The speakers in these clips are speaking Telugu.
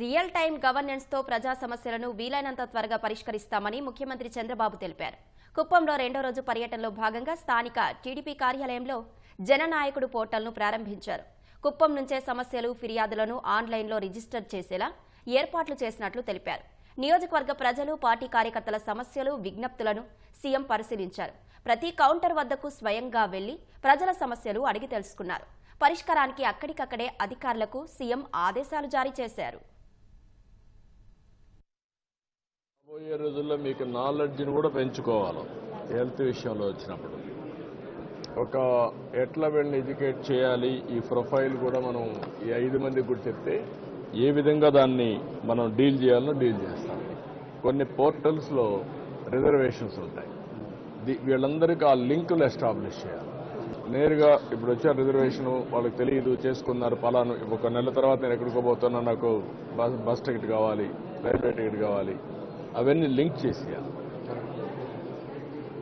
రియల్ టైం గవర్నెన్స్తో ప్రజా సమస్యలను వీలైనంత త్వరగా పరిష్కరిస్తామని ముఖ్యమంత్రి చంద్రబాబు తెలిపారు. కుప్పంలో రెండో రోజు పర్యటనలో భాగంగా స్థానిక టీడీపీ కార్యాలయంలో జననాయకుడు పోర్టల్ను ప్రారంభించారు. కుప్పం నుంచే సమస్యలు ఫిర్యాదులను ఆన్లైన్లో రిజిస్టర్ చేసేలా ఏర్పాట్లు చేసినట్లు తెలిపారు. నియోజకవర్గ ప్రజలు పార్టీ కార్యకర్తల సమస్యలు విజ్ఞప్తులను సీఎం పరిశీలించారు. ప్రతి కౌంటర్ వద్దకు స్వయంగా వెళ్ళి ప్రజల సమస్యలు అడిగి తెలుసుకున్నారు. పరిష్కారానికి అక్కడికక్కడే అధికారులకు సీఎం ఆదేశాలు జారీ చేశారు. రాబోయే రోజుల్లో మీకు నాలెడ్జ్ని కూడా పెంచుకోవాలి. హెల్త్ విషయంలో వచ్చినప్పుడు. ఒక ఎట్లా వీళ్ళని ఎడ్యుకేట్ చేయాలి? ఈ ప్రొఫైల్ కూడా మనం ఈ ఐదు మందికి కూడా చెప్తే ఏ విధంగా దాన్ని మనం డీల్ చేయాలో డీల్ చేస్తాం. కొన్ని పోర్టల్స్లో రిజర్వేషన్స్ ఉంటాయి. వీళ్ళందరికీ ఆ లింకులు ఎస్టాబ్లిష్ చేయాలి. నేరుగా ఇప్పుడు వచ్చే రిజర్వేషన్ వాళ్ళకి తెలియదు చేసుకున్నారు పలాను ఒక నెల తర్వాత నేను ఎక్కడికో పోతున్నా నాకు బస్ బస్ టికెట్ కావాలి రైల్వే టికెట్ కావాలి. అవన్నీ లింక్ చేసేయాలి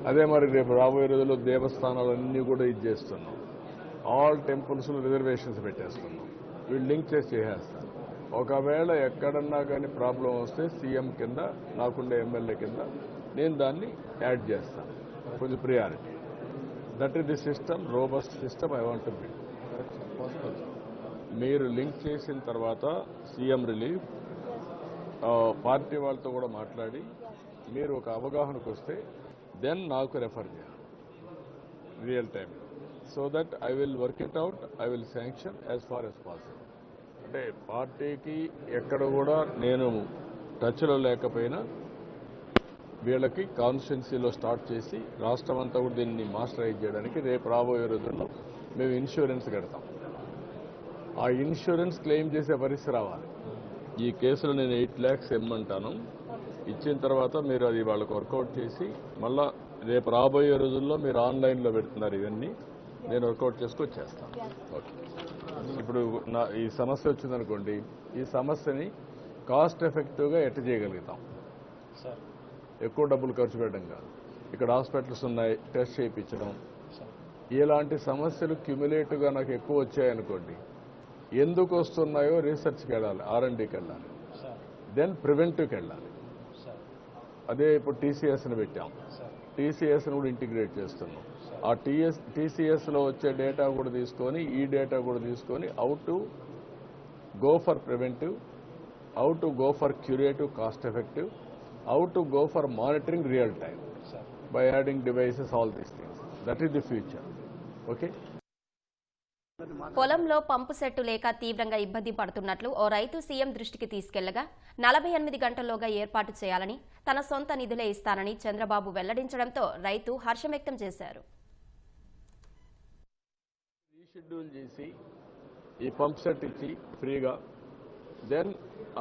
అదే మరి రేపు రాబోయే రోజుల్లో దేవస్థానాలన్నీ కూడా ఇది చేస్తున్నాం. ఆల్ టెంపుల్స్లో రిజర్వేషన్స్ పెట్టేస్తున్నాం. వీళ్ళు లింక్ చేసి చేసేస్తారు. ఒకవేళ ఎక్కడన్నా కానీ ప్రాబ్లం వస్తే సీఎం కింద నాకుండే ఎమ్మెల్యే కింద నేను దాన్ని యాడ్ చేస్తాను. కొంచెం priority that is the system robust system I want build మీరు లింక్ చేసిన తర్వాత సీఎం రిలీఫ్ పార్టీ వాళ్ళతో కూడా మాట్లాడి మీరు ఒక అవగాహనకు వస్తే దెన్ నాకు రెఫర్ చేయాలి. Real time so that I will work it out I will sanction as far as possible అంటే పార్టీకి ఎక్కడ కూడా నేను టచ్లో లేకపోయినా వీళ్ళకి కాన్స్టిట్యున్సీలో స్టార్ట్ చేసి రాష్ట్రం అంతా కూడా దీన్ని మాస్టరైజ్ చేయడానికి రేపు రాబోయే రోజుల్లో మేము ఇన్సూరెన్స్ కడతాం. ఆ ఇన్సూరెన్స్ క్లెయిమ్ చేసే పరిస్థితి రావాలి. ఈ కేసులో నేను ఎయిట్ ల్యాక్స్ ఇమ్మంటాను. ఇచ్చిన తర్వాత మీరు అది వాళ్ళకి వర్కౌట్ చేసి మళ్ళా రేపు రాబోయే రోజుల్లో మీరు ఆన్లైన్లో పెడుతున్నారు ఇవన్నీ నేను వర్కౌట్ చేసుకొని చేస్తాను ఓకే. ఇప్పుడు నా ఈ సమస్య వచ్చిందనుకోండి ఈ సమస్యని కాస్ట్ ఎఫెక్టివ్గా ఎట్ట చేయగలుగుతాం. ఎక్కువ డబ్బులు ఖర్చు పెట్టడం కాదు. ఇక్కడ హాస్పిటల్స్ ఉన్నాయి టెస్ట్ చేయించడం. ఇలాంటి సమస్యలు క్యుములేటివ్గా నాకు ఎక్కువ వచ్చాయనుకోండి ఎందుకు వస్తున్నాయో రీసెర్చ్కి వెళ్ళాలి ఆర్ఎండ్కి వెళ్ళాలి. దెన్ ప్రివెంటివ్కి వెళ్ళాలి. అదే ఇప్పుడు టీసీఎస్ని పెట్టాం. టీసీఎస్ని కూడా ఇంటిగ్రేట్ చేస్తున్నాం. ఆ టీఎస్ టీసీఎస్లో వచ్చే డేటా కూడా తీసుకొని ఈ డేటా కూడా తీసుకొని how to go for preventive how to go for curative cost effective how to go for monitoring real time by adding devices all these things that is the future okay పొలంలో పంపు సెట్టు లేక తీవ్రంగా ఇబ్బంది పడుతున్నట్లు ఓ రైతు సీఎం దృష్టికి తీసుకెళ్ళగా నలభై ఎనిమిది గంటల్లోగా ఏర్పాటు చేయాలని తన సొంత నిధులే ఇస్తానని చంద్రబాబు వెల్లడించడంతో రైతు హర్షం వ్యక్తం చేశారు. రీషెడ్యూల్ చేసి ఈ పంప్ సెట్ ఇచ్చి ఫ్రీగా దెన్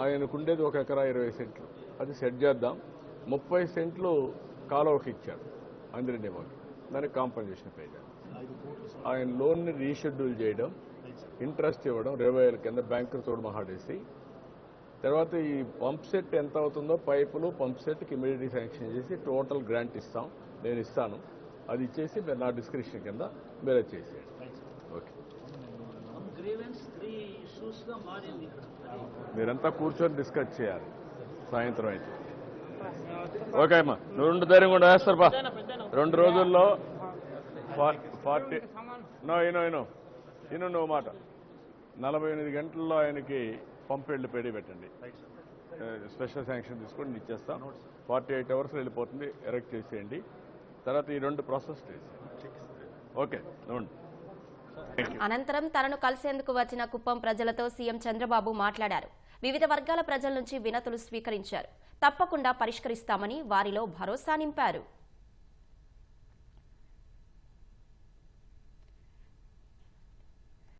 ఆయనకుండేది ఒక ఎకరా ఇరవై సెంట్లు. అది సెట్ చేద్దాం. ముప్పై సెంట్లు కాలువకి ఇచ్చాడు అందిరెడ్డి మాకు దానికి కాంపన్సేషన్ పే చేయాలి ఆయన లోన్ని రీషెడ్యూల్ చేయడం ఇంట్రెస్ట్ ఇవ్వడం ఇరవై వేల కింద బ్యాంకుతో తోడు మహాడేసి. తర్వాత ఈ పంప్ సెట్ ఎంత అవుతుందో పైపులు పంప్ సెట్కి ఇమీడియట్లీ శాంక్షన్ చేసి టోటల్ గ్రాంట్ ఇస్తాం. నేను ఇస్తాను. అది ఇచ్చేసి మీరు నా డిస్క్రిప్షన్ కింద మీరు చేసేయండి. ఓకే. మీరంతా కూర్చొని డిస్కస్ చేయాలి. సాయంత్రం అయితే. ఓకే అమ్మా. నువ్వు రెండు ధైర్యం కూడా వేస్తారు బా రెండు రోజుల్లో ఫార్టీ నో ఇనో ఇనో ఇను నువ్వు మాట. నలభై ఎనిమిది గంటల్లో ఆయనకి పంపెళ్ళు పెడి పెట్టండి. స్పెషల్ శాంక్షన్ తీసుకొని ఇచ్చేస్తాం. ఫార్టీ ఎయిట్ అవర్స్ వెళ్ళిపోతుంది ఎరెక్ట్ చేసేయండి. తర్వాత ఈ రెండు ప్రాసెస్ ఓకే అనంతరం తనను కలిసేందుకు వచ్చిన కుప్పం ప్రజలతో సీఎం చంద్రబాబు మాట్లాడారు. వివిధ వర్గాల ప్రజల నుంచి వినతులు స్వీకరించారు. తప్పకుండా పరిష్కరిస్తామని వారిలో భరోసా నింపారు.